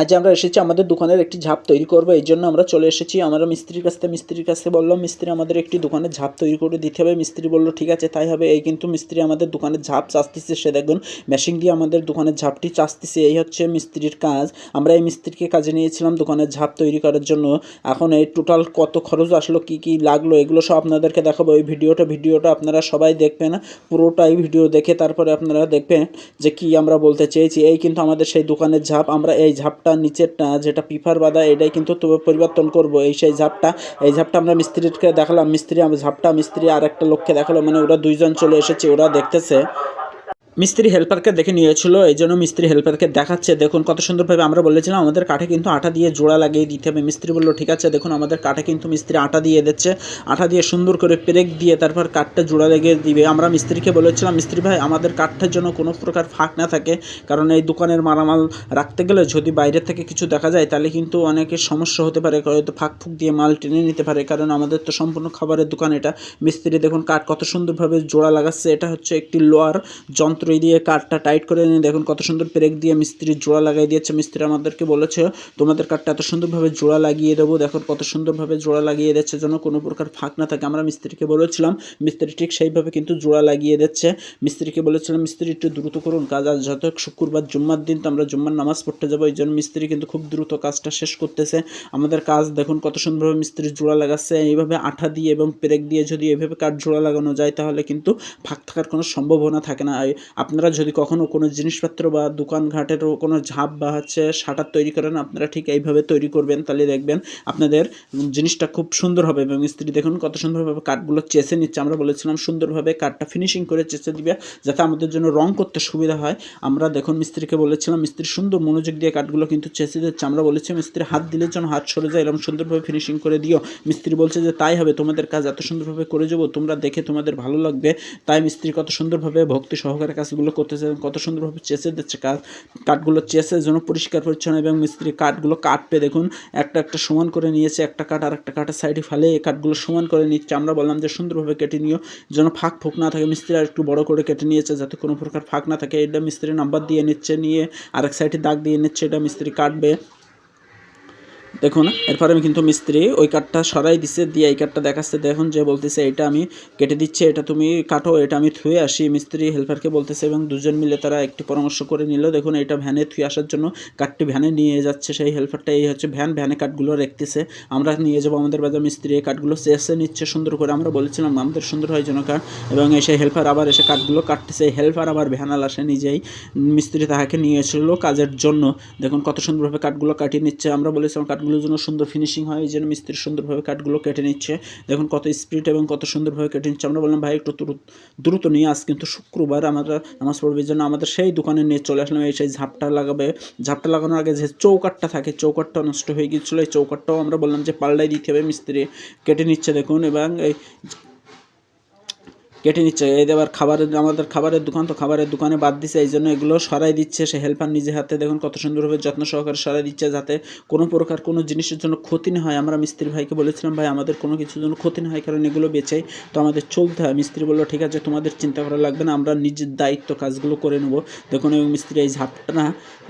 আজ আমরা এসেছি আমাদের দোকানের একটি ঝাপ তৈরি করব, এই জন্য আমরা চলে এসেছি। আমরা মিস্ত্রির কাছ মিস্ত্রির কাছে বললাম, মিস্ত্রি, আমাদের একটি দোকানের ঝাপ তৈরি করে দিতে হবে। মিস্ত্রি বলল, ঠিক আছে, তাই হবে। এই কিন্তু মিস্ত্রি আমাদের দোকানের ঝাপ চাস্তিছে সে দেখুন, মেশিন দিয়ে আমাদের দোকানের ঝাপটি চাস্তিছে এই হচ্ছে মিস্ত্রির কাজ। আমরা এই মিস্ত্রিকে কাজে নিয়েছিলাম দোকানের ঝাপ তৈরি করার জন্য। এখন এই টোটাল কত খরচ আসলো, কি কি লাগল, এগুলো সব আপনাদেরকে দেখাবো। এই ভিডিওটা ভিডিওটা আপনারা সবাই দেখবেন, পুরোটাই ভিডিও দেখে তারপরে আপনারা দেখবেন যে কি আমরা বলতে চেয়েছি। এই কিন্তু আমাদের সেই দোকানের ঝাপ, আমরা এই ঝাপটা নিচেরটা যেটা পিফার বাঁধা, এটাই কিন্তু তবে পরিবর্তন করব। এই সেই ঝাপটা, এই ঝাপটা আমরা মিস্ত্রিকে দেখালাম। মিস্ত্রি ঝাপটা, মিস্ত্রি আর একটা লোককে দেখাল। মানে ওরা দুইজন চলে এসেছে, ওরা দেখতেছে। মিস্ত্রি হেল্পারকে দেখে নিয়েছিল, এই জন্য মিস্ত্রি হেল্পারকে দেখাচ্ছে। দেখুন, কত সুন্দরভাবে আমরা বলেছিলাম, আমাদের কাঠে কিন্তু আটা দিয়ে জোড়া লাগিয়ে দিতে হবে। মিস্ত্রি বলল, ঠিক আছে, দেখুন, আমাদের কাঠে কিন্তু মিস্ত্রি আটা দিয়ে দিচ্ছে। আটা দিয়ে সুন্দর করে পেরেক দিয়ে তারপর কাঠটা জোড়া লাগিয়ে দিবে। আমরা মিস্ত্রিকে বলেছিলাম, মিস্ত্রি ভাই, আমাদের কাঠটার জন্য কোনো প্রকার ফাঁক না থাকে। কারণ এই দোকানের মালামাল রাখতে গেলে যদি বাইরে থেকে কিছু দেখা যায়, তাহলে কিন্তু অনেকের সমস্যা হতে পারে। হয়তো ফাঁক ফুক দিয়ে মাল টেনে নিতে পারে। কারণ আমাদের তো সম্পূর্ণ খাবারের দোকান এটা। মিস্ত্রি, দেখুন, কাঠ কত সুন্দরভাবে জোড়া লাগাচ্ছে। এটা হচ্ছে একটি লোয়ার যন্ত্র। দিয়ে কাঠটা টাইট করে নিয়ে দেখুন কত সুন্দর পেরেক দিয়ে মিস্ত্রি জোড়া লাগিয়ে দিয়েছে। মিস্ত্রি আমাদেরকে বলেছে, তোমাদের কাঠটা এত সুন্দরভাবে জোড়া লাগিয়ে দেবো। দেখুন কত সুন্দরভাবে জোড়া লাগিয়ে দিচ্ছে। যেন কোনো প্রকার ফাঁক না থাকে। আমরা মিস্ত্রিকে বলেছিলাম, মিস্ত্রি ঠিক সেইভাবে কিন্তু জোড়া লাগিয়ে দিচ্ছে। মিস্ত্রিকে বলেছিলাম, মিস্ত্রি একটু দ্রুত করুন কাজ। আজ যত শুক্রবার, জুম্মার দিন, তো আমরা জুম্মার নামাজ পড়তে যাব। এই জন্য মিস্ত্রি কিন্তু খুব দ্রুত কাজটা শেষ করতেছে। আমাদের কাজ দেখুন কত সুন্দরভাবে মিস্ত্রি জোড়া লাগাচ্ছে। এইভাবে আঠা দিয়ে এবং পেরেক দিয়ে যদি এভাবে কাঠ জোড়া লাগানো যায়, তাহলে কিন্তু ফাঁক থাকার কোনো সম্ভাবনা থাকে না। আপনারা যদি কখনও কোনো জিনিসপত্র বা দোকানঘাটেরও কোনো ঝাঁপ বা হচ্ছে শাটার তৈরি করেন, আপনারা ঠিক এইভাবে তৈরি করবেন, তাহলে দেখবেন আপনাদের জিনিসটা খুব সুন্দর হবে এবং মিস্ত্রি দেখুন কত সুন্দরভাবে কাঠগুলো চেষে নিচ্ছে। আমরা বলেছিলাম সুন্দরভাবে কাঠটা ফিনিশিং করে চেষে দিবে যাতে আমাদের জন্য রং করতে সুবিধা হয়। আমরা দেখুন মিস্ত্রিকে বলেছিলাম, মিস্ত্রি সুন্দর মনোযোগ দিয়ে কাঠগুলো কিন্তু চেষে দিচ্ছে। আমরা বলেছি মিস্ত্রি হাত দিলে যেন হাত সরে যায়, এরকম সুন্দরভাবে ফিনিশিং করে দিও। মিস্ত্রি বলছে যে, তাই হবে, তোমাদের কাজ এত সুন্দরভাবে করে যাব, তোমরা দেখে তোমাদের ভালো লাগবে। তাই মিস্ত্রি কত সুন্দরভাবে ভক্তি সহকারে কাজগুলো করতেছে কত সুন্দরভাবে চেষে দিচ্ছে কাজ। কাঠগুলো চেষে যেন পরিষ্কার, পরিচ্ছন্ন এবং মিস্ত্রি কাঠগুলো কাটবে দেখুন, একটা একটা সমান করে নিয়েছে, একটা কাঠ আর একটা কাঠের সাইডে ফেলে এই কাঠগুলো সমান করে নিচ্ছে। আমরা বললাম যে সুন্দরভাবে কেটে নিও, যেন ফাঁক ফুক না থাকে। মিস্ত্রি আর একটু বড় করে কেটে নিয়েছে যাতে কোনো প্রকার ফাঁক না থাকে। এটা মিস্ত্রি নাম্বার দিয়ে নিচ্ছে, নিয়ে আরেক সাইডে দাগ দিয়ে নিচ্ছে। এটা মিস্ত্রি কাটবে। দেখুন, এরপর আমি কিন্তু মিস্ত্রি ওই কাঠটা সরাই দিছে, দিয়ে এই কাঠটা দেখাচ্ছে, দেখুন যে বলতেছে এটা আমি কেটে দিচ্ছি, এটা তুমি কাটো, এটা আমি থুয়ে আসি। মিস্ত্রি হেল্পারকে বলতেছে এবং দুজন মিলে তারা একটি পরামর্শ করে নিল, দেখুন এটা ভ্যানে থুয়ে আসার জন্য কাঠটি ভ্যানে নিয়ে যাচ্ছে সেই হেল্পারটা এই হচ্ছে ভ্যান ভ্যানে কাঠগুলো রেখতেছে আমরা নিয়ে যাব আমাদের বাজার মিস্ত্রি, এই কাঠগুলো চেষে নিচ্ছে সুন্দর করে। আমরা বলেছিলাম, আমাদের সুন্দর হয় যেন কাঠ। এবং এসে হেল্পার আবার এসে কাঠগুলো কাটতেছে। হেল্পার আবার ভ্যানাল আসে নিজেই মিস্ত্রি তাহাকে নিয়ে এসেছিল কাজের জন্য। দেখুন কত সুন্দরভাবে কাঠগুলো কাটিয়ে নিচ্ছে। আমরা বলেছিলাম কাঠগুলো যেন সুন্দর ফিনিশিং হয়, এই জন্য মিস্ত্রি সুন্দরভাবে কাঠগুলো কেটে নিচ্ছে। দেখুন কত স্পিড এবং কত সুন্দরভাবে কেটে নিচ্ছে। আমরা বললাম, ভাই, একটু দ্রুত নিয়ে আস, কিন্তু শুক্রবার আমরা নামাজ পড়বে জন্য আমাদের সেই দোকানে নিয়ে চলে আসলাম। এই সেই ঝাপটা লাগাবে, ঝাপটা লাগানোর আগে যে চৌকাটটা থাকে চৌকাটটা নষ্ট হয়ে গিয়েছিল, এই চৌকাটটাও আমরা বললাম যে পাল্টাই দিতে হবে। মিস্ত্রি কেটে নিচ্ছে, দেখুন, এবং এই কেটে নিচ্ছে। এই দেবার খাবারের, আমাদের খাবারের দোকান তো খাবারের দোকানে বাদ দিচ্ছে এই জন্য এগুলো সরাই দিচ্ছে। সে হেল্পার নিজে হাতে দেখুন কত সুন্দরভাবে যত্ন সহকারে সরাই দিচ্ছে যাতে কোনো প্রকার কোনো জিনিসের জন্য ক্ষতি না হয়। আমরা মিস্ত্রি ভাইকে বলেছিলাম, ভাই, আমাদের কোনো কিছুর জন্য ক্ষতি না হয়, কারণ এগুলো বেচাই তো আমাদের চলতে হয়। মিস্ত্রি বলল, ঠিক আছে, তোমাদের চিন্তা করা লাগবে না, আমরা নিজের দায়িত্ব কাজগুলো করে নেব। দেখুন এবং মিস্ত্রি এই ঝাপটা না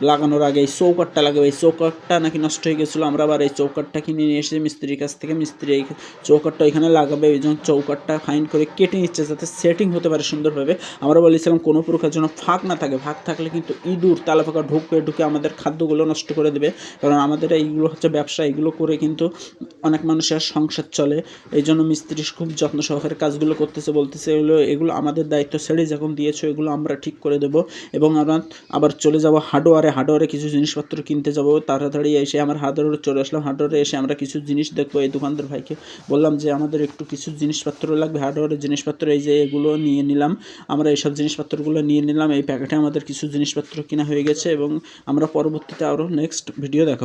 লাগানোর আগে এই চৌকাটটা লাগাবে এই চৌকাটটা নাকি নষ্ট হয়ে গেছিল। আমরা আবার এই চৌকাটটা কিনে নিয়ে এসে মিস্ত্রির কাছ থেকে মিস্ত্রি এই চৌকাটটা এখানে লাগাবে। এই জন্য চৌকাটটা ফাইন করে কেটে নিচ্ছে, যাতে সেটিং হতে পারে সুন্দরভাবে। আমরা বলেছিলাম কোনো প্রকার যেন ফাঁক না থাকে। ফাঁক থাকলে কিন্তু ইঁদুর তালা ফাঁকা ঢুকে ঢুকে আমাদের খাদ্যগুলো নষ্ট করে দেবে। কারণ আমাদের এইগুলো হচ্ছে ব্যবসা এগুলো করে কিন্তু অনেক মানুষের সংসার চলে। এই জন্য মিস্ত্রি খুব যত্ন সহকারে কাজগুলো করতেছে, বলতেছে, এগুলো এগুলো আমাদের দায়িত্ব ছেড়ে যখন দিয়েছ, এগুলো আমরা ঠিক করে দেবো। এবং আমরা আবার চলে যাব হার্ডওয়ারে। হার্ডওয়ারে কিছু জিনিসপত্র কিনতে যাব। তাড়াতাড়ি এসে আমার হার্ডওয়ারে চলে আসলাম। হার্ডওয়ারে এসে আমরা কিছু জিনিস দেখব। এই দোকানদার ভাইকে বললাম যে, আমাদের একটু কিছু জিনিসপত্র লাগবে, হার্ডওয়ারের জিনিসপত্র। এই যে এগুলো নিয়ে নিলাম, আমরা এইসব জিনিসপত্রগুলো নিয়ে নিলাম। এই প্যাকেটে আমাদের কিছু জিনিসপত্র কেনা হয়ে গেছে এবং আমরা পরবর্তীতে আরও নেক্সট ভিডিও দেখাবো।